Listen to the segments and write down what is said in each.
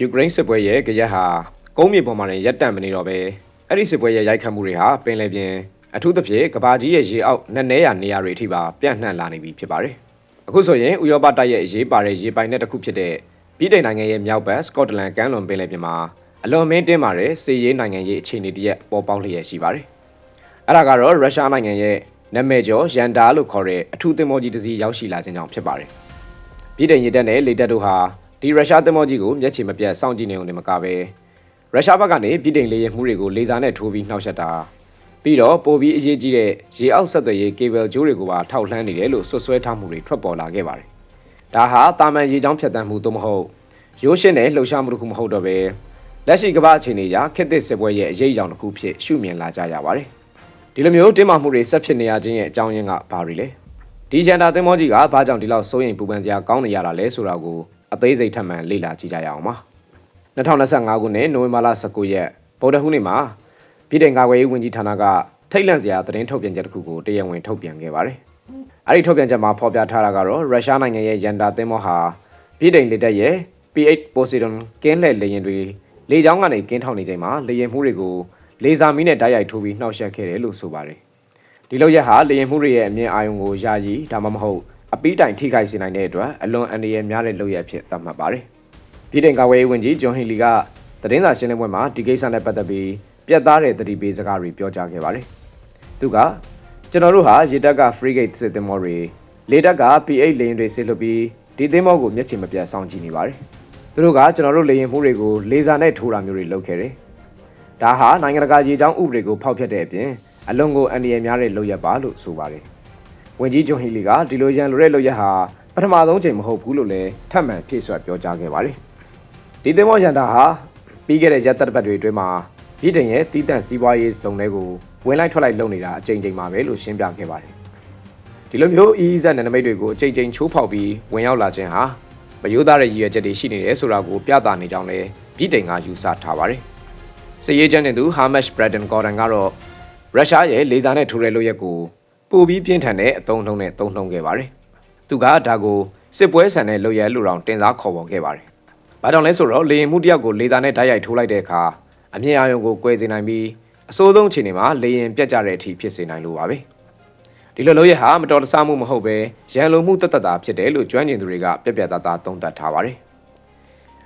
ယူကရိန်းစစ်ပွဲရဲ့ကြရက်ဟာကုန်းမြေပေါ်မှာလည်းရပ်တန့်မနေတော့ပဲအဲ့ဒီစစ်ပွဲရဲ့ရိုက်ခတ်မှုတွေဟာပင်လယ်ပြင်အထူးသဖြင့်ကဘာကြီးရဲ့ရေအောက်နက်နဲရနေရာတွေအထိပါပြန့်နှံ့လာနေပြီဖြစ်ပါတယ်။အခုဆိုရင်ဥရောပတိုက်ရဲ့အရေးပါတဲ့ရေပိုင်နယ်တစ်ခုဖြစ်တဲ့ပြည်ထိုင်နိုင်ငံရဲ့မြောက်ဘက်စကော့တလန်ကမ်းလွန်ပင်လယ်ပြင်မှာအလွန်မင်းတင်းမာတဲ့စီးရေးနိုင်ငံရေးအခြေအနေတရက်ပေါ်ပေါက်လျက်ရှိပါတယ်။အဲ့ဒါကတော့ရုရှားနိုင်ငံရဲ့နာမည်ကျော်ရန်ဒါလို့ခေါ်တဲ့အထူးသင်္ဘောကြီးတစ်စီးရောက်ရှိလာခြင်းကြောင့်ဖြစ်ပါတယ်။ပြည်ထိုင်ရေတပ်နဲ့လေတပ်တို့ဟာ ဒီရုရှားသင်္ဘောကြီးကိုမျက်ခြေမပြတ်စောင့်ကြည့်နေုံနဲ့မကပဲရုရှားဘက်ကနေပြည်ထိုင်လေယာဉ်မှုတွေကိုလေဆာနဲ့ထိုးပြီးနှောက်ယှက်တာပြီးတော့ပိုပြီးအရေးကြီးတဲ့ရေအောက်ဆက်သွယ်ရေးကေဘယ်ဂျိုးတွေကိုပါထောက်လှမ်းနေတယ်လို့ဆွဆွဲထားမှုတွေထွက်ပေါ်လာခဲ့ပါတယ်။ဒါဟာတာမန်ရေချောင်းဖြတ်တန်းမှုသို့မဟုတ်ရိုးရှင်းတဲ့လှုပ်ရှားမှုတစ်ခုမဟုတ်တော့ပဲလက်ရှိကမ္ဘာအခြေအနေအရခက်သစ်စစ်ပွဲရဲ့အရေးအကြောင်းတစ်ခုဖြစ်ရှုမြင်လာကြရပါတယ်။ဒီလိုမျိုးတင်းမာမှုတွေဆက်ဖြစ်နေရခြင်းရဲ့အကြောင်းရင်းကဘာတွေလဲ။ဒီဂျန်တာသင်္ဘောကြီးကဘာကြောင့်ဒီလောက်စိုးရိမ်ပူပန်စရာကောင်းနေရတာလဲဆိုတာကို အသေးစိတ်ထပ်မံလေ့လာကြည့်ကြရအောင်ပါ2025ခုနှစ်နိုဝင်ဘာလ19ရက်ဗုဒ္ဓဟူးနေ့မှာပြည်ထောင်ကာကွယ်ရေးဝန်ကြီးဌာနကထိတ်လန့်စရာသတင်းထုတ်ပြန်ချက်တစ်ခုကိုတရားဝင်ထုတ်ပြန်ခဲ့ပါတယ်။အဲဒီထုတ်ပြန်ချက်မှာဖော်ပြထားတာကတော့ရုရှားနိုင်ငံရဲ့ရန်တာသင်းမောဟာပြည်ထောင်လက်တက်ရဲ့ P8 Poseidon ကင်းလှည့်လေယာဉ်တွေလေကြောင်းကနေကင်းထောက်နေချိန်မှာလေယာဉ်မှုတွေကိုလေဆာမီးနဲ့တိုက်ရိုက်ထိုးပြီးနှောက်ယှက်ခဲ့တယ်လို့ဆိုပါတယ်။ဒီလိုရက်ဟာလေယာဉ်မှုတွေရဲ့အမြင်အာရုံကိုယာယီဒါမှမဟုတ် အပီးတိုင်ထိခိုက်စေနိုင်တဲ့အတွက်အလွန်အန္တရာယ်များတဲ့လုပ်ရဖြစ်သတ်မှတ်ပါတယ်။ပြည်ထောင်ကာကွယ်ရေးဝန်ကြီးဂျွန်ဟီလီကသတင်းစာရှင်းလင်းပွဲမှာဒီကိစ္စနဲ့ပတ်သက်ပြီးပြတ်သားတဲ့သတိပေးစကားတွေပြောကြားခဲ့ပါတယ်။သူကကျွန်တော်တို့ဟာရေတပ်က frigate စစ်သင်္ဘောတွေလေတပ်က P8 လေယာဉ်တွေစစ်လွှတ်ပြီးဒီသင်္ဘောကိုမျက်ခြေမပြတ်စောင့်ကြည့်နေပါတယ်။သူတို့ကကျွန်တော်တို့လေယာဉ်မှုတွေကိုလေဆာနဲ့ထိုးတာမျိုးတွေလုပ်ခဲ့တယ်။ဒါဟာနိုင်ငံတကာရေကြောင်းဥပဒေကိုဖောက်ဖျက်တဲ့အပြင်အလွန်ကိုအန္တရာယ်များတဲ့လုပ်ရက်ပါလို့ဆိုပါတယ်။ ဝန်ကြီးဂျွန်ဟီလီကဒီလိုရန်လိုတဲ့လုပ်ရက်ဟာပထမဆုံးချိန်မဟုတ်ဘူးလို့လည်းထပ်မံဖြည့်ဆွတ်ပြောကြားခဲ့ပါတယ်။ဒီသင်္ဘောရန်တာဟာပြီးခဲ့တဲ့ရက်သက်ပတ်တွေအတွင်းမှာပြည်တိုင်ရဲ့တီးတန့်စီးပွားရေးစုံတွေကိုဝင်လိုက်ထွက်လိုက်လုပ်နေတာအကြိမ်ကြိမ်ပါပဲလို့ရှင်းပြခဲ့ပါတယ်။ဒီလိုမျိုး EEZ နယ်နိမိတ်တွေကိုအကြိမ်ကြိမ်ချိုးဖောက်ပြီးဝင်ရောက်လာခြင်းဟာမယိုးသားတဲ့ရည်ရွယ်ချက်တွေရှိနေတယ်ဆိုတာကိုပြသနေကြောင်းလည်းပြည်တိုင်ကယူဆထားပါတယ်။စစ်ရေးကျန်းတဲ့သူ Hamish Braden Gordon ကတော့ရုရှားရဲ့လေဆာနဲ့ထိုးတဲ့လုပ်ရက်ကို ပိုပြီးပြင်းထန်တဲ့အသုံးနှုန်းနဲ့သုံးနှုန်းခဲ့ပါတယ်။သူကဒါကိုစစ်ပွဲဆန်တဲ့လုပ်ရက်လို့တောင်တင်စားခေါ်ပေါ်ခဲ့ပါတယ်။ဘာကြောင့်လဲဆိုတော့လေရင်မှုတယောက်ကိုလေဆာနဲ့ဓာတ်ရိုက်ထိုးလိုက်တဲ့အခါအမြင့်အာရုံကိုကွဲစေနိုင်ပြီးအဆိုးဆုံးအခြေအနေမှာလေရင်ပြတ်ကြတဲ့အထိဖြစ်စေနိုင်လို့ပါပဲဒီလိုလုပ်ရဟာမတော်တဆမှုမဟုတ်ပဲရန်လိုမှုတသက်တာဖြစ်တယ်လို့ကျွမ်းကျင်သူတွေကပြက်ပြက်သားသားသုံးသပ်ထားပါတယ်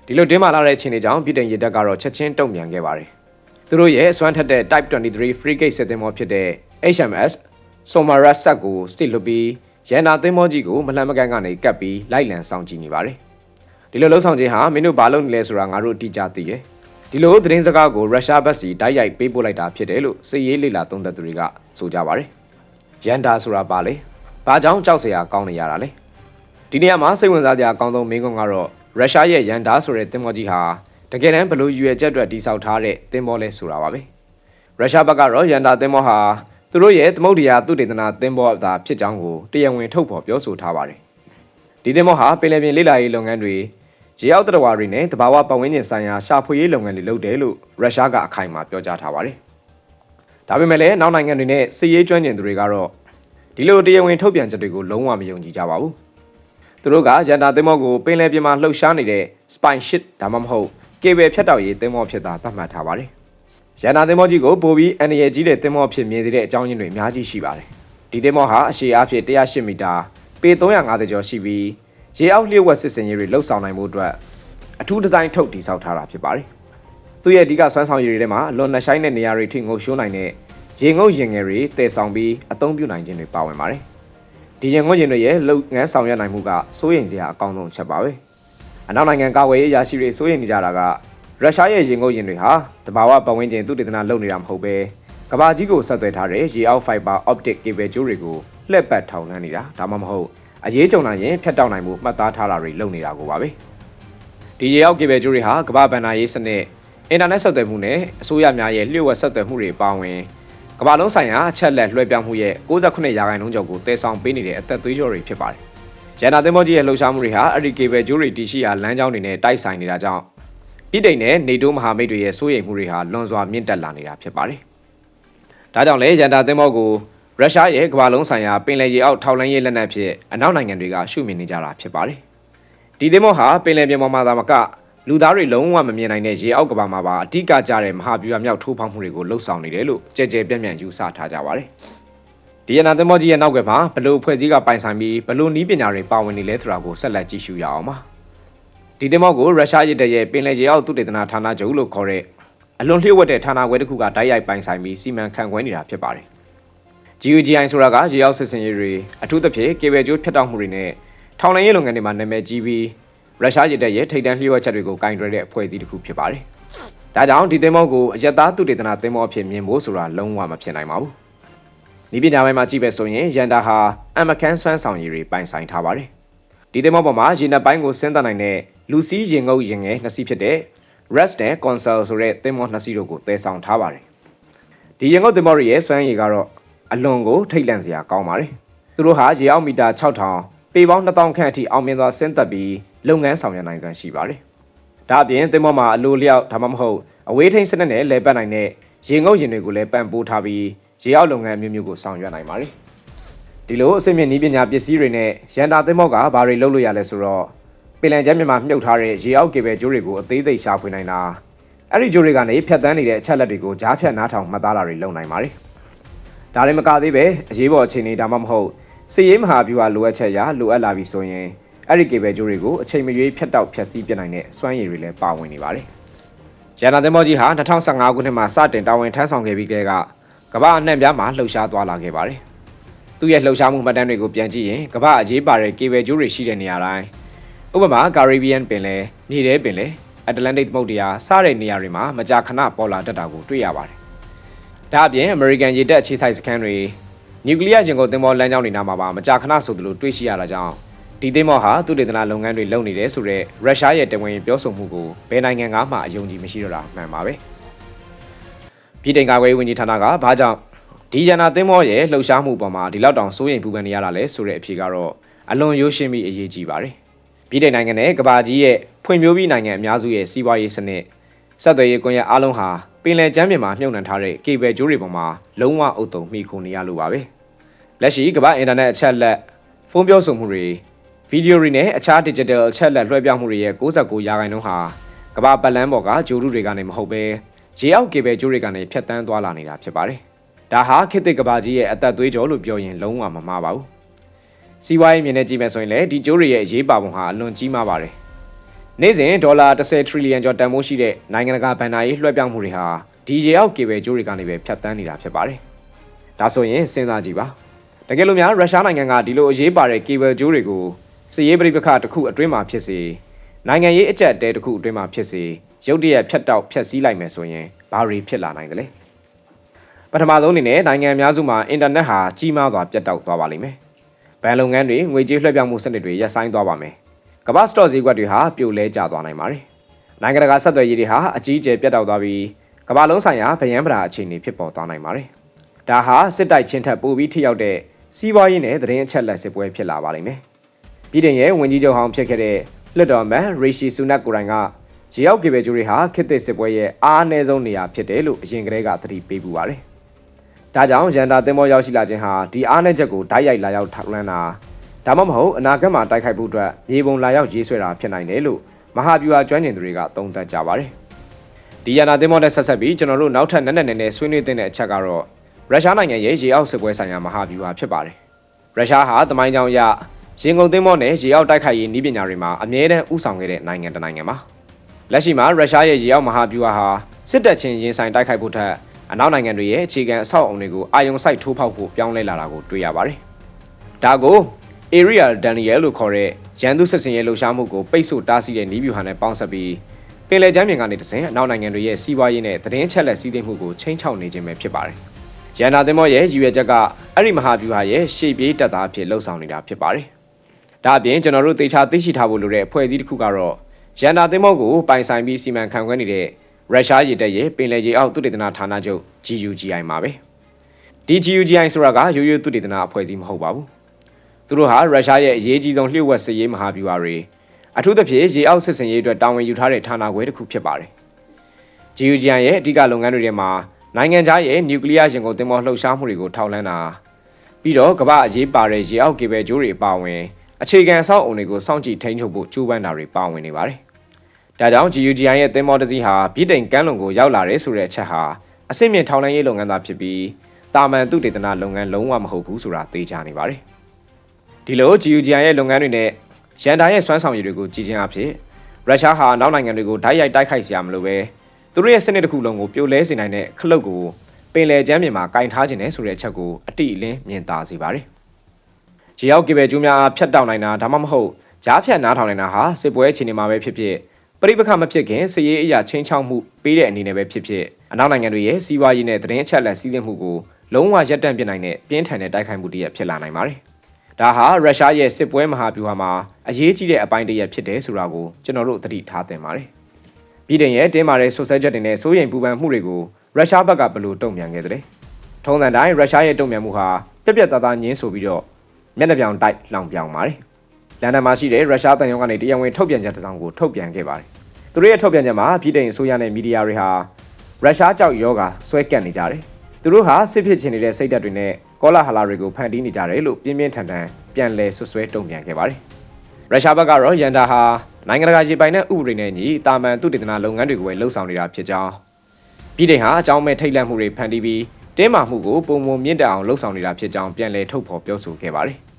ဒီလိုတင်းမာလာတဲ့အခြေအနေကြောင့်ပြည်တိုင်ရတပ်ကတော့ချက်ချင်းတုံ့ပြန်ခဲ့ပါတယ်သူတို့ရဲ့စွမ်းထက်တဲ့ Type 23 Frigate စစ်သင်္ဘောဖြစ်တဲ့ HMS Somaras ဆက်ကိုစစ်လွတ်ပြီးရန်နာသင်္ဘောကြီးကိုမလှမ်းမကန့်ကနေကပ်ပြီးလိုက်လံဆောင်ကြည့်နေပါတယ်ဒီလိုလှုပ်ဆောင်ခြင်းဟာမင်းတို့ဘာလုပ်နေလဲဆိုတာငါတို့အတိအကျသိတယ်ဒီလိုသတင်းစကားကိုရုရှားဘက်စီတိုက်ရိုက်ပေးပို့လိုက်တာဖြစ်တယ်လို့စစ်ရေးလေလာသုံးသပ်သူတွေကဆိုကြပါတယ်။ရန်တာဆိုတာပါလေ။ဘာကြောင့်ကြောက်စရာကောင်းနေရတာလဲ။ဒီနေရာမှာစိတ်ဝင်စားစရာအကောင်းဆုံးမင်းကုန်းကတော့ရုရှားရဲ့ရန်တာဆိုတဲ့သင်္ဘောကြီးဟာတကယ်တမ်းဘလို့ရွယ်ချက်အတွက်တိစောက်ထားတဲ့သင်္ဘောလဲဆိုတာပါပဲ။ရုရှားဘက်ကတော့ရန်တာသင်္ဘောဟာ သူတို့ရဲ့သမုဒ္ဒရာသုတေသနသင်္ဘောသာဖြစ်ကြောင်းကိုတရားဝင်ထုတ်ဖော်ပြောဆိုထားပါတယ်။ဒီသင်္ဘောဟာပင်လယ်ပြင်လေလာရေးလုပ်ငန်းတွေရေအောက်တရဝါတွေနဲ့တဘာဝပတ်ဝန်းကျင်ဆိုင်ရာရှာဖွေရေးလုပ်ငန်းတွေလုပ်တယ်လို့ရုရှားကအခိုင်အမာပြောကြားထားပါတယ်။ဒါပေမဲ့လည်းနောက်နိုင်ငံတွေနဲ့စစ်ရေးကျွမ်းကျင်သူတွေကတော့ဒီလိုတရားဝင်ထုတ်ပြန်ချက်တွေကိုလုံးဝမယုံကြည်ကြပါဘူး။သူတို့ကရန်တာသင်္ဘောကိုပင်လယ်ပြင်မှာလှုပ်ရှားနေတဲ့ spy ship ဒါမှမဟုတ်ကေဘယ်ဖြတ်တောက်ရေးသင်္ဘောဖြစ်တာသတ်မှတ်ထားပါတယ်။ ရန်တာသင်္ဘောကြီးကိုပိုပြီးအန်ရကြီးတဲ့သင်္ဘောဖြစ်မြင်သေးတဲ့အကြောင်းရင်းတွေအများကြီးရှိပါတယ်။ဒီသင်္ဘောဟာအရှည်အားဖြင့်108မီတာပေ350ကျော်ရှိပြီးရေအောက်လျှို့ဝှက်စစ်စင်ရေးတွေလှုပ်ဆောင်နိုင်မှုအတွက်အထူးဒီဇိုင်းထုတ်တည်ဆောက်ထားတာဖြစ်ပါတယ်။သူ့ရဲ့အဓိကဆွမ်းဆောင်ရည်တွေထဲမှာလွန်နှဆိုင်တဲ့နေရာတွေထိငုံရှိုးနိုင်တဲ့ရေငုံရင်ငယ်တွေတည်ဆောင်ပြီးအသုံးပြုနိုင်ခြင်းတွေပါဝင်ပါတယ်။ဒီရင်ငုံရင်တွေရဲ့လုပ်ငန်းဆောင်ရွက်နိုင်မှုကစိုးရိမ်စရာအကောင်းဆုံးချက်ပါပဲ။အနောက်နိုင်ငံကာကွယ်ရေးရာရှိတွေစိုးရိမ်နေကြတာက ရုရှားရဲ့ရင်ငုံရင်တွေဟာတဘာဝပတ်ဝန်းကျင်သူတေသနာလုပ်နေတာမဟုတ်ပဲကဘာကြီးကိုဆက်သွယ်ထားတဲ့ရေအောက် fiber optic cable ကြိုးတွေကိုလှည့်ပတ်ထောင်လှမ်းနေတာဒါမှမဟုတ်အရေးကြုံလာရင်ဖျက်တောက်နိုင်မှုမှတ်သားထားတာတွေလုပ်နေတာကိုပါပဲဒီရေအောက်ကေဘယ်ကျိုးတွေဟာကမ္ဘာဗန်နာရေးစနစ်အင်တာနက်ဆက်သွယ်မှုနဲ့အစိုးရများရဲ့လျှို့ဝှက်ဆက်သွယ်မှုတွေပါဝင်ကမ္ဘာလုံးဆိုင်ရာအချက်လက်လွှဲပြောင်းမှုရဲ့68ရာခိုင်နှုန်းကျော်ကိုတည်ဆောင်ပေးနေတဲ့အသက်သွေးကြော်တွေဖြစ်ပါတယ်ရန်နာသင်္ဘောကြီးရဲ့လှုပ်ရှားမှုတွေဟာအဲ့ဒီကေဘယ်ကျိုးတွေတည်ရှိရာလမ်းကြောင်းတွေနဲ့တိုက်ဆိုင်နေတာကြောင့် ပြည်တိန်နဲ့နေတိုးမဟာမိတ်တွေရဲ့စိုးရိမ်မှုတွေဟာလွန်စွာမြင့်တက်လာနေတာဖြစ်ပါတယ်ဒါကြောင့်လည်းရန်တာသင်္ဘောကိုရုရှားရဲ့ကမ္ဘာလုံးဆိုင်ရာပင်လယ်ရေအောက်ထောက်လှမ်းရေးလက်နက်ဖြစ်အနောက်နိုင်ငံတွေကရှုမြင်နေကြတာဖြစ်ပါတယ်။ဒီသင်္ဘောဟာပင်လယ်ပြင်ပေါ်မှာသာမကလူသားတွေလုံးဝမမြင်နိုင်တဲ့ရေအောက်ကဘာမှာပါအတိကကြတဲ့မဟာဗျူဟာမြောက်ထိုးဖောက်မှုတွေကိုလှုပ်ဆောင်နေတယ်လို့ကြဲကြဲပြန့်ပြန့်ယူဆထားကြပါတယ်။ဒီယနာသင်္ဘောကြီးရဲ့နောက်ကမှာဘလို့ဖွဲ့စည်းကပိုင်ဆိုင်ပြီးဘလို့နီးပညာတွေပါဝင်နေလဲဆိုတာကိုဆက်လက်ကြည့်ရှုရအောင်ပါ။ ဒီသင်္ဘောကိုရုရှားရစ်တဲ့ရဲ့ပင်လယ်ရေအောက်သုတေသနဌာနချုပ်လို့ခေါ်တဲ့အလွန်လျှို့ဝှက်တဲ့ဌာနခွဲတစ်ခုကတိုက်ရိုက်ပိုင်ဆိုင်ပြီးစီမံခန့်ခွဲနေတာဖြစ်ပါတယ်။ GUGI ဆိုတာကရေအောက်စစ်စင်ရေးတွေအထူးသဖြင့်ကေဘယ်ကျိုးဖြတ်တောက်မှုတွေနဲ့ထောင်လိုင်းရေးလုပ်ငန်းတွေမှာနာမည်ကြီးပြီးရုရှားရစ်တဲ့ရဲ့ထိပ်တန်းလျှို့ဝှက်ချက်တွေကိုကင်တွယ်တဲ့အဖွဲ့အစည်းတစ်ခုဖြစ်ပါတယ်။ဒါကြောင့်ဒီသင်္ဘောကိုအယက်သားသုတေသနသင်္ဘောအဖြစ်မြင်ဖို့ဆိုတာလုံးဝမဖြစ်နိုင်ပါဘူး။ဤပညာပိုင်းမှာကြည့်ပဲဆိုရင်ရန်တာဟာအမကန်ဆွမ်းဆောင်ရည်တွေပိုင်ဆိုင်ထားပါတယ်။ဒီသင်္ဘောပေါ်မှာရေနက်ပိုင်းကိုဆင်းသက်နိုင်တဲ့ လူစီးရင်ငုပ်ရင်ငယ်နှစ်စီးဖြစ်တဲ့ Rest နဲ့ Console ဆိုတဲ့သင်္ဘောနှစ်စီးတို့ကိုတည်ဆောင်ထားပါတယ်။ဒီရင်ငုပ်သင်္ဘောတွေရဲ့စွမ်းရည်ကတော့အလွန်ကိုထိတ်လန့်စရာကောင်းပါတယ်။သူတို့ဟာရေအောက်မီတာ6000ပေပေါင်း2000ခန့်အထိအောင်မြင်စွာဆင်းသက်ပြီးလုပ်ငန်းဆောင်ရွက်နိုင်စွမ်းရှိပါတယ်။ဒါအပြင်သင်္ဘောမှာအလိုလျောက်ဒါမှမဟုတ်အဝေးထိန်းစနစ်နဲ့လဲပတ်နိုင်တဲ့ရေငုပ်ရင်တွေကိုလည်းပံ့ပိုးထားပြီးရေအောက်လုပ်ငန်းမျိုးမျိုးကိုဆောင်ရွက်နိုင်ပါတယ်။ဒီလိုအစိမ့်မြင့်နည်းပညာပစ္စည်းတွေနဲ့ရန်တာသင်္ဘောကဘာတွေလုပ်လို့ရလဲဆိုတော့ ပင်လယ်ကျမ်းမြန်မာမြုပ်ထားတဲ့ရေအောက်ကေဘယ်ကျိုးတွေကိုအသေးစိတ်ရှာဖွေနိုင်တာအဲ့ဒီကျိုးတွေကနေဖြတ်တန်းနေတဲ့အချက်လက်တွေကိုကြားဖြတ်နားထောင်မှတ်သားတာတွေလုပ်နိုင်ပါတယ်။ဒါလည်းမကသေးပဲအရေးပေါ်အခြေအနေဒါမှမဟုတ်စီရေးမဟာဗျူဟာလိုအပ်ချက်အရလိုအပ်လာပြီဆိုရင်အဲ့ဒီကေဘယ်ကျိုးတွေကိုအချိန်မရွေးဖြတ်တောက်ဖြတ်စည်းပြနိုင်တဲ့စွမ်းရည်တွေလည်းပါဝင်နေပါတယ်။ရန်နာသင်္ဘောကြီးဟာ2015ခုနှစ်မှာစတင်တာဝန်ထမ်းဆောင်ခဲ့ပြီးကတည်းကကမ္ဘာအနှံ့ပြားမှာလှုပ်ရှားသွားလာခဲ့ပါတယ်။သူ့ရဲ့လှုပ်ရှားမှုမှတ်တမ်းတွေကိုပြန်ကြည့်ရင်ကမ္ဘာအရေးပါတဲ့ကေဘယ်ကျိုးတွေရှိတဲ့နေရာတိုင်း ဥပမာကာရီဘီယန်ပင်လယ်မြေထဲပင်လယ်အတ္တလန်တိတ်သမုဒ္ဒရာစတဲ့နေရာတွေမှာမကြာခဏပေါ်လာတတ်တာကိုတွေ့ရပါတယ်။ဒါအပြင်အမေရိကန်ရေတပ်အခြေစိုက်စခန်းတွေနျူကလ িয়ার ရင်ကုန်သင်္ဘောလမ်းကြောင်းတွေနားမှာပါမကြာခဏဆိုသလိုတွေ့ရှိရတာကြောင့်ဒီသင်္ဘောဟာသူတေသနာလုပ်ငန်းတွေလုပ်နေတယ်ဆိုတော့ရုရှားရဲ့တဝန်ပြောဆိုမှုကိုဘယ်နိုင်ငံကမှအယုံကြည်မရှိတော့တာမှန်ပါပဲ။ပြည်တိုင်ကာကွယ်ရေးဝန်ကြီးဌာနကဘာကြောင့်ဒီရနာသင်္ဘောရဲ့လှုပ်ရှားမှုပေါ်မှာဒီလောက်တောင်စိုးရိမ်ပူပန်နေရတာလဲဆိုတဲ့အဖြေကတော့အလွန်ရိုးရှင်းပြီးအရေးကြီးပါတယ်။ ပြည်တိုင်နိုင်ငံနဲ့ကဘာကြီးရဲ့ဖွံ့ဖြိုးပြီးနိုင်ငံအများစုရဲ့စီးပွားရေးစနစ်ဆက်သွယ်ရေးကွန်ရက်အားလုံးဟာပင်လယ်ကျမ်းပြင်မှာမြုပ်နှံထားတဲ့ကေဘယ်ကျိုးတွေပေါ်မှာလုံးဝအုပ်တုံမှီခိုနေရလို့ပါပဲ။လက်ရှိကမ္ဘာအင်တာနက်အချက်လက်ဖုန်းပြောဆိုမှုတွေဗီဒီယိုတွေနဲ့အခြား digital အချက်လက်လွှဲပြောင်းမှုတွေရဲ့69ရာခိုင်နှုန်းဟာကမ္ဘာပတ်လန်းပေါ်ကဂျိုရုတွေကနေမဟုတ်ပဲရေအောက်ကေဘယ်ဂျိုတွေကနေဖြတ်တန်းသွားလာနေတာဖြစ်ပါတယ်။ဒါဟာခေတ်သစ်ကမ္ဘာကြီးရဲ့အသက်သွေးကြောလို့ပြောရင်လုံးဝမမှားပါဘူး။ စီးပွားရေးမြင်နဲ့ကြည့်မယ်ဆိုရင်လည်းဒီဂျိုတွေရဲ့အရေးပါပုံဟာအလွန်ကြီးမားပါတယ်။နေ့စဉ်ဒေါ်လာ10 trillion ကျော်တန်ဖိုးရှိတဲ့နိုင်ငံတကာဘဏ္ဍာရေးလွှဲပြောင်းမှုတွေဟာဒီရေအောက်ကေဘယ်ဂျိုတွေကနေပဲဖြတ်တန်းနေတာဖြစ်ပါတယ်။ဒါဆိုရင်စဉ်းစားကြည့်ပါ။တကယ်လို့များရုရှားနိုင်ငံကဒီလိုအရေးပါတဲ့ကေဘယ်ဂျိုးတွေကိုစစ်ရေးပဋိပက္ခတစ်ခုအတွင်းမှာဖြစ်စေနိုင်ငံရေးအကြက်တဲတစ်ခုအတွင်းမှာဖြစ်စေရုတ်တရက်ဖြတ်တောက်ဖြတ်စည်းလိုက်မယ်ဆိုရင်ဘာတွေဖြစ်လာနိုင်သလဲပထမဆုံးအနေနဲ့နိုင်ငံအများစုမှာအင်တာနက်ဟာကြီးမားစွာပြတ်တောက်သွားပါလိမ့်မယ် ဘဏ်လုပ်ငန်းတွေငွေကြေးလွှဲပြောင်းမှုစနစ်တွေရပ်ဆိုင်းသွားပါမယ်ကမ္ဘာစတော့ဈေးကွက်တွေဟာပြိုလဲကျသွားနိုင်ပါတယ်နိုင်ငံတကာဆက်သွယ်ရေးတွေဟာအကြီးအကျယ်ပြတ်တောက်သွားပြီးကမ္ဘာလုံးဆိုင်ရာဗယံပဓာအခြေအနေဖြစ်ပေါ်သွားနိုင်ပါတယ်ဒါဟာစစ်တိုက်ချင်းထက်ပိုပြီးထိရောက်တဲ့စီးပွားရေးနဲ့သတင်းအချက်လက်စစ်ပွဲဖြစ်လာပါလိမ့်မယ်ပြည်တင်ရဲ့ဝန်ကြီးချုပ်ဟောင်းဖြစ်ခဲ့တဲ့လွှတ်တော်မန်ရီရှီဆူနက်ကိုတိုင်ကရေရောက်ကေဘယ်ဂျူရီဟာခေတ်သစ်စစ်ပွဲရဲ့အားအနည်းဆုံးနေရာဖြစ်တယ်လို့အရင်ကတည်းကသတိပေးပူပါတယ်။ ဒါကြောင့်ရန်တာသင်္ဘောရောက်ရှိလာခြင်းဟာဒီအားနည်းချက်ကိုဓာတ်ရိုက်လာရောက်ထောက်လှမ်းတာဒါမှမဟုတ်အနာဂတ်မှာတိုက်ခိုက်ဖို့အတွက်မြေပုံလာရောက်ရေးဆွဲတာဖြစ်နိုင်တယ်လို့မဟာဗျူဟာကျွမ်းကျင်သူတွေကသုံးသပ်ကြပါတယ်။ဒီရန်တာသင်္ဘောနဲ့ဆက်ဆက်ပြီးကျွန်တော်တို့နောက်ထပ်နက်နက်နဲနဲဆွေးနွေးတဲ့အချက်ကတော့ရုရှားနိုင်ငံရဲ့ရေအောက်စစ်ပွဲဆိုင်ရာမဟာဗျူဟာဖြစ်ပါတယ်။ရုရှားဟာသမိုင်းကြောင်အရရင်ကုန်သင်းမောနဲ့ရေအောက်တိုက်ခိုက်ရေးနည်းပညာတွေမှာအမြဲတမ်းဥဆောင်ခဲ့တဲ့နိုင်ငံတစ်နိုင်ငံပါလက်ရှိမှာရုရှားရဲ့ရေအောက်မဟာဗျူဟာဟာစစ်တပ်ချင်းရင်ဆိုင်တိုက်ခိုက်ဖို့ထက် အနောက်နိုင်ငံတွေရဲ့အခြေခံအဆောက်အုံတွေကိုအာရုံစိုက်ထိုးဖောက်ဖို့ပြောင်းလဲလာတာကိုတွေ့ရပါတယ်ဒါကို Area Daniel လို့ခေါ်တဲ့ရန်သူစစ်စင်ရဲ့လှုပ်ရှားမှုကိုပိတ်ဆို့တားဆီးတဲ့နည်းဗျူဟာနဲ့ပေါင်းစပ်ပြီးပင်လယ်ကျမ်းပြင်ကနေတဆင်အနောက်နိုင်ငံတွေရဲ့စီးပွားရေးနဲ့သတင်းချက်လက်စည်းသိမ်းမှုကိုချိန်ချောက်နေခြင်းပဲဖြစ်ပါတယ်။ရန်နာသင်္ဘောရဲ့ရည်ရွယ်ချက်ကအဲ့ဒီမဟာဗျူဟာရဲ့ရှေ့ပြေးတပ်သားအဖြစ်လှုပ်ဆောင်နေတာဖြစ်ပါတယ်။ဒါအပြင်ကျွန်တော်တို့သေချာသိရှိထားဖို့လိုတဲ့အဖွဲ့အစည်းတစ်ခုကတော့ရန်တာသင်းမောကိုပိုင်ဆိုင်ပြီးစီမံခန့်ခွဲနေတဲ့ ရုရှားရေတပ်ရဲ့ပင်လယ်ရေအောက်သုတေသနဌာနချုပ် GUGI မှာပဲဒီ GUGI ဆိုတာကရိုးရိုးသုတေသနအဖွဲ့အစည်းမဟုတ်ပါဘူးသူတို့ဟာရုရှားရဲ့အရေးကြီးဆုံးလျှို့ဝှက်စစ်ရေးမဟာဗျူဟာတွေအထူးသဖြင့်ရေအောက်စစ်စင်ရေးအတွက်တာဝန်ယူထားတဲ့ဌာနခွဲတစ်ခုဖြစ်ပါတယ် GUGI ရဲ့အဓိကလုပ်ငန်းတွေထဲမှာနိုင်ငံခြားရဲ့နျူကလ িয়ার ရင်ကုန်သင်္ဘောလှုပ်ရှားမှုတွေကိုထောက်လှမ်းတာပြီးတော့ကမ္ဘာအရေးပါတဲ့ရေအောက်ကေဘယ်ကျိုးတွေအပါအဝင်အခြေခံအဆောက်အုံတွေကိုစောင့်ကြည့်ထိန်းချုပ်ဖို့ကြိုးပမ်းတာတွေပါဝင်နေပါတယ်။တ ဒါကြောင့် GUGI ရဲ့သင်္ဘောတစ်စီးဟာပြည်တိန်ကမ်းလွန်ကိုရောက်လာတယ်ဆိုတဲ့အချက်ဟာအစစ်မြင့်ထောင်လိုင်းရေးလုပ်ငန်းသားဖြစ်ပြီးတာမန်သူတေသနာလုပ်ငန်းလုံးဝမဟုတ်ဘူးဆိုတာသိကြနေပါတယ်။ဒီလို GUGI ရဲ့လုပ်ငန်းတွေနဲ့ရန်တာရဲ့စွမ်းဆောင်ရည်တွေကိုကြည်ချင်းအဖြစ်ရုရှားဟာနောက်နိုင်ငံတွေကိုဓာတ်ရိုက်တိုက်ခိုက်စရာမလိုပဲသူတို့ရဲ့စနစ်တစ်ခုလုံးကိုပြိုလဲစေနိုင်တဲ့ခလုတ်ကိုပင်လယ်ကျမ်းမြေမှာကင်ထားခြင်းနဲ့ဆိုတဲ့အချက်ကိုအတိအလင်းမြင်သာစေပါတယ်။ရေရောက်ကေဘယ်ကျူးများဖြတ်တောက်နိုင်တာဒါမှမဟုတ်ကြားဖြတ်နားထောင်နိုင်တာဟာစစ်ပွဲအခြေအနေမှာပဲဖြစ်ဖြစ် ပရိပခမဖြစ်ခင်စည်ရေးအရာချင်းချောက်မှုပေးတဲ့အနေနဲ့ပဲဖြစ်ဖြစ်အနောက်နိုင်ငံတွေရဲ့စီးပွားရေးနဲ့သတင်းအချက်အလက်စည်းစိမ်မှုကိုလုံးဝရပ်တန့်ပြနိုင်တဲ့ပြင်းထန်တဲ့တိုက်ခိုက်မှုတစ်ရပ်ဖြစ်လာနိုင်ပါတယ်။ဒါဟာရုရှားရဲ့စစ်ပွဲမဟာဗျူဟာမှာအရေးကြီးတဲ့အပိုင်းတစ်ရပ်ဖြစ်တယ်ဆိုတာကိုကျွန်တော်တို့သတိထားသင့်ပါတယ်။ပြည်တိုင်ရဲ့တင်းမာတဲ့ဆွဆွဲချက်တွေနဲ့စိုးရိမ်ပူပန်မှုတွေကိုရုရှားဘက်ကဘယ်လိုတုံ့ပြန်ခဲ့သလဲ။ထုံးစံတိုင်းရုရှားရဲ့တုံ့ပြန်မှုဟာပြက်ပြက်သားသားညင်းဆိုပြီးတော့မျက်နှာပြောင်တိုက်လောင်ပြောင်ပါတယ်။ လန်ဒန်မှာရှိတဲ့ရုရှားတန်ယုံကနေတရားဝင်ထုတ်ပြန်ချက်တစ်စောင်ကိုထုတ်ပြန်ခဲ့ပါတယ်။သူတို့ရဲ့ထုတ်ပြန်ချက်မှာပြည်တိုင်အစိုးရနဲ့မီဒီယာတွေဟာရုရှားကြောက်ယောဂါဆွဲကပ်နေကြတယ်။သူတို့ဟာစစ်ဖြစ်ချင်နေတဲ့စိတ်ဓာတ်တွေနဲ့ကောလာဟလာတွေကိုဖန်တီးနေကြတယ်လို့ပြင်းပြင်းထန်ထန်ပြန်လည်ဆွဆွဲတုံ့ပြန်ခဲ့ပါတယ်။ရုရှားဘက်ကတော့ရန်တာဟာနိုင်ငံတကာရေပိုင်တဲ့ဥပဒေနဲ့ညီတာမန်သူတေသနာလုပ်ငန်းတွေကိုပဲလှုပ်ဆောင်နေတာဖြစ်ကြောင်းပြည်တိုင်ဟာအကြောင်းမဲ့ထိတ်လန့်မှုတွေဖန်တီးပြီးတင်းမာမှုကိုပုံမမြင့်တက်အောင်လှုပ်ဆောင်နေတာဖြစ်ကြောင်းပြန်လည်ထုတ်ဖော်ပြောဆိုခဲ့ပါတယ်။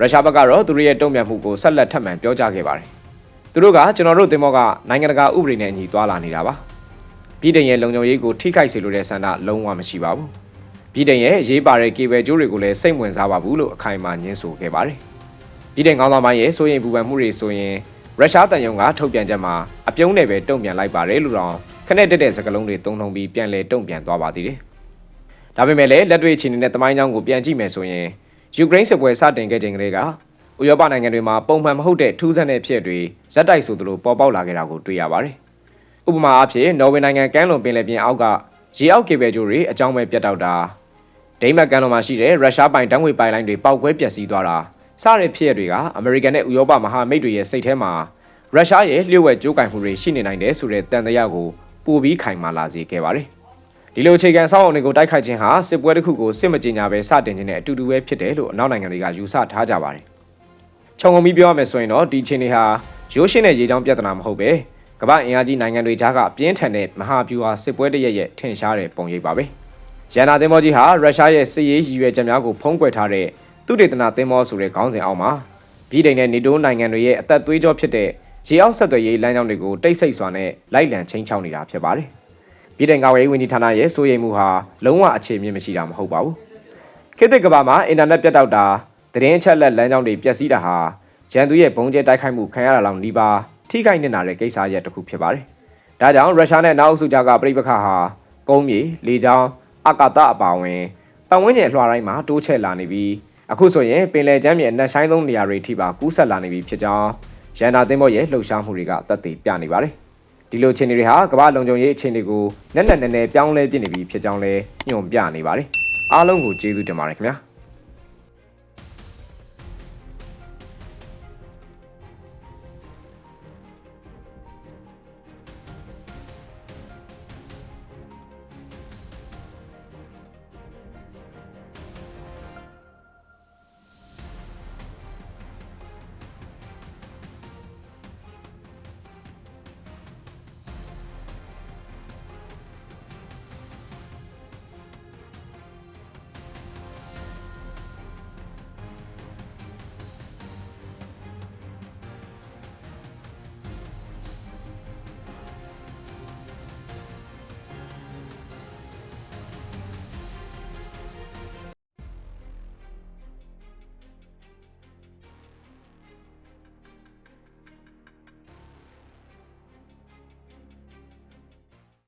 ရုရှားဘက်ကတော့သူတို့ရဲ့တုံ့ပြန်မှုကိုဆက်လက်ထပ်မံပြောကြားခဲ့ပါတယ်။သူတို့ကကျွန်တော်တို့တင်မောကနိုင်ငံတကာဥပဒေနဲ့အညီသွားလာနေတာပါ။ပြည်တိုင်ရဲ့လုံခြုံရေးကိုထိခိုက်စေလိုတဲ့ဆန္ဒလုံးဝမရှိပါဘူး။ပြည်တိုင်ရဲ့ရေးပါတဲ့ကေဘယ်ကျိုးတွေကိုလည်းစိတ်ဝင်စားပါဘူးလို့အခိုင်အမာညင်းဆိုခဲ့ပါတယ်။ပြည်တိုင်ကောင်းဆောင်ပိုင်းရဲ့စိုးရိမ်ပူပန်မှုတွေဆိုရင်ရုရှားတန်ယုံကထုတ်ပြန်ချက်မှာအပြုံးနဲ့ပဲတုံ့ပြန်လိုက်ပါတယ်လို့တော့ခနဲ့တက်တဲ့စကားလုံးတွေတုံ့ထုံပြီးပြန်လဲတုံ့ပြန်သွားပါသေးတယ်။ဒါပေမဲ့လည်းလက်တွေ့အခြေအနေနဲ့တမိုင်းကြောင်းကိုပြန်ကြည့်မယ်ဆိုရင် ယူကရိန်းစစ်ပွဲစတင်ခဲ့ချိန်ကလေးကဥရောပနိုင်ငံတွေမှာပုံမှန်မဟုတ်တဲ့ထူးဆန်းတဲ့ဖြစ်တွေဇက်တိုက်ဆိုသလိုပေါ်ပေါက်လာခဲ့တာကိုတွေ့ရပါတယ်။ဥပမာအားဖြင့်နော်ဝေနိုင်ငံကမ်းလွန်ပင်လယ်ပြင်အောက်ကရေအောက်ကေဘယ်ဂျိုတွေအကြောင်းပဲပြတ်တောက်တာဒိမတ်ကမ်းလွန်မှာရှိတဲ့ရုရှားပိုင်တန်းငွေပိုင်လိုင်းတွေပောက်ကွဲပျက်စီးသွားတာစတဲ့ဖြစ်ရတွေကအမေရိကန်နဲ့ဥရောပမဟာမိတ်တွေရဲ့စိတ်ထဲမှာရုရှားရဲ့လျှို့ဝှက်ကြိုးကင်မှုတွေရှိနေနိုင်တယ်ဆိုတဲ့တန်တရားကိုပိုပြီးခိုင်မာလာစေခဲ့ပါတယ်။ ဒီလိုအခြေခံအဆောက်အအုံတွေကိုတိုက်ခိုက်ခြင်းဟာစစ်ပွဲတစ်ခုကိုစစ်မကြေညာပဲစတင်ခြင်းနဲ့အတူတူပဲဖြစ်တယ်လို့အနောက်နိုင်ငံတွေကယူဆထားကြပါတယ်။ခြုံငုံပြီးပြောရမယ်ဆိုရင်တော့ဒီအခြေအနေဟာရိုးရှင်းတဲ့ရေကြောင်းပြဿနာမဟုတ်ပဲကမ္ဘာအင်အားကြီးနိုင်ငံတွေကြားကပြင်းထန်တဲ့မဟာဗျူဟာစစ်ပွဲတရက်ရဲ့ထင်ရှားတဲ့ပုံရိပ်ပါပဲ။ရန်နာသင်္ဘောကြီးဟာရုရှားရဲ့စစ်ရေးရည်ရွယ်ချက်များကိုဖုံးကွယ်ထားတဲ့သူတေသနာသင်္ဘောဆိုတဲ့ခေါင်းစဉ်အောက်မှာပြည်တိုင်နဲ့နေတိုးနိုင်ငံတွေရဲ့အသက်သွေးကြောဖြစ်တဲ့ရေအောက်ဆက်သွယ်ရေးလမ်းကြောင်းတွေကိုတိတ်ဆိတ်စွာနဲ့လိုက်လံချင်းချောင်းနေတာဖြစ်ပါတယ်။ ပြည်တိုင်ကာဝေးဝန်ကြီးဌာနရဲ့စိုးရိမ်မှုဟာလုံးဝအခြေမြင့်မရှိတာမဟုတ်ပါဘူး။ခေတ်သစ်ကမ္ဘာမှာအင်တာနက်ပြတ်တောက်တာသတင်းအချက်လက်လမ်းကြောင်းတွေပျက်စီးတာဟာဂျန်သူရဲ့ဘုံကျဲတိုက်ခိုက်မှုခံရတာလောက်နှီးပါထိခိုက်နေတာတဲ့ကိစ္စရပ်တစ်ခုဖြစ်ပါတယ်။ဒါကြောင့်ရုရှားနဲ့နောက်အစုကြားကပြိပခါဟာကုန်းမြေလေကြောင်းအကာတအပါဝင်ပတ်ဝန်းကျင်အလွှာတိုင်းမှာတိုးချဲ့လာနေပြီးအခုဆိုရင်ပင်လယ်ကျမ်းမြေအနက်ဆိုင်ဆုံးနေရာတွေထိပါကူးဆက်လာနေပြီဖြစ်ကြောင်းရန်နာသင်းဘောရဲ့လှုပ်ရှားမှုတွေကတက်တည်ပြနေပါတယ်။ ဒီလိုအခြေအနေတွေဟာကမ္ဘာလုံခြုံရေးအခြေအနေကိုနက်နက်နဲနဲပြောင်းလဲပြနေပြီဖြစ်ကြောင်းလဲညွှန်ပြနေပါတယ်။အားလုံးကိုကျေးဇူးတင်ပါတယ်ခင်ဗျာ။